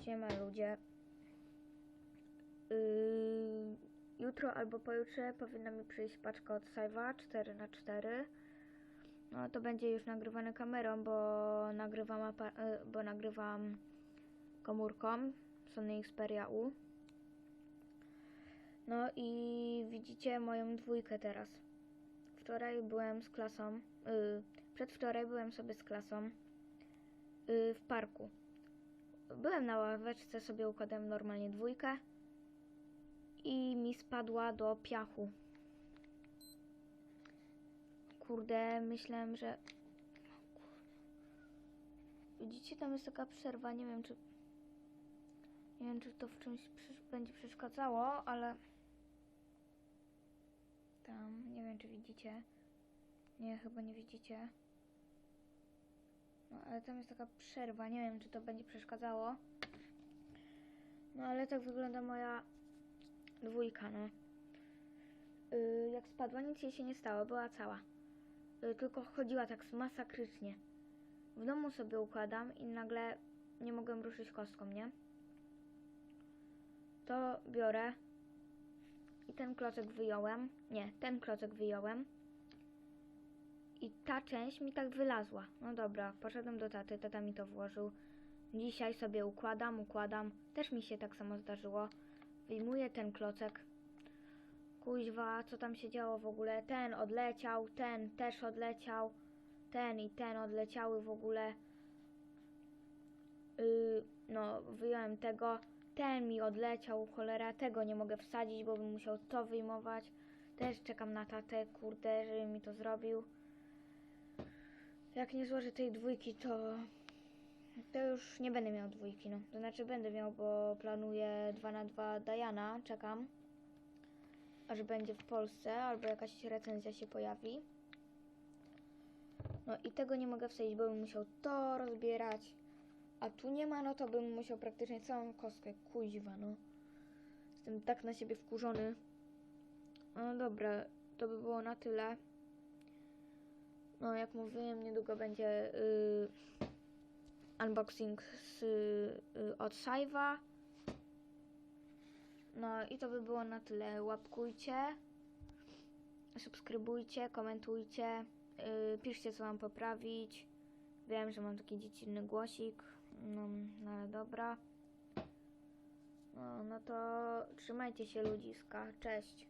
Siema ludzie. Yy, jutro albo pojutrze powinna mi przyjść paczka od Saiwa 4 na 4 No to będzie już nagrywane kamerą, bo nagrywam, y, bo nagrywam komórką Sony Xperia U. No i widzicie moją dwójkę teraz. Wczoraj byłem z klasą, y, przedwczoraj byłem sobie z klasą y, w parku. Byłem na ławeczce, sobie układałem normalnie dwójkę i mi spadła do piachu. Kurde, myślałem, że... Widzicie, tam jest taka przerwa, nie wiem czy... Nie wiem, czy to w czymś będzie przeszkadzało, ale... Tam, nie wiem, czy widzicie. Nie, chyba nie widzicie. No, ale tam jest taka przerwa, nie wiem, czy to będzie przeszkadzało. No, ale tak wygląda moja dwójka, no. Yy, jak spadła, nic jej się nie stało, była cała. Yy, tylko chodziła tak masakrycznie. W domu sobie układam i nagle nie mogłem ruszyć kostką, nie? To biorę i ten klocek wyjąłem. Nie, ten klocek wyjąłem. I ta część mi tak wylazła. No dobra, poszedłem do taty, tata mi to włożył. Dzisiaj sobie układam, układam. Też mi się tak samo zdarzyło. Wyjmuję ten klocek. Kuźwa, co tam się działo w ogóle? Ten odleciał, ten też odleciał. Ten i ten odleciały w ogóle. Yy, no, wyjąłem tego. Ten mi odleciał, cholera, tego nie mogę wsadzić, bo bym musiał to wyjmować. Też czekam na tatę, kurde, żeby mi to zrobił. Jak nie złożę tej dwójki, to to już nie będę miał dwójki, no. To znaczy będę miał, bo planuję 2 na 2 Diana, czekam. Aż będzie w Polsce, albo jakaś recenzja się pojawi. No i tego nie mogę wsadzić, bo bym musiał to rozbierać. A tu nie ma, no to bym musiał praktycznie całą kostkę, kuźwa, no. Jestem tak na siebie wkurzony. No dobra, to by było na tyle. No, jak mówiłem, niedługo będzie y, unboxing z, y, od Saiwa. No i to by było na tyle. Łapkujcie, subskrybujcie, komentujcie, y, piszcie co mam poprawić. Wiem, że mam taki dziecinny głosik, no, no ale dobra. No, no to trzymajcie się ludziska. Cześć.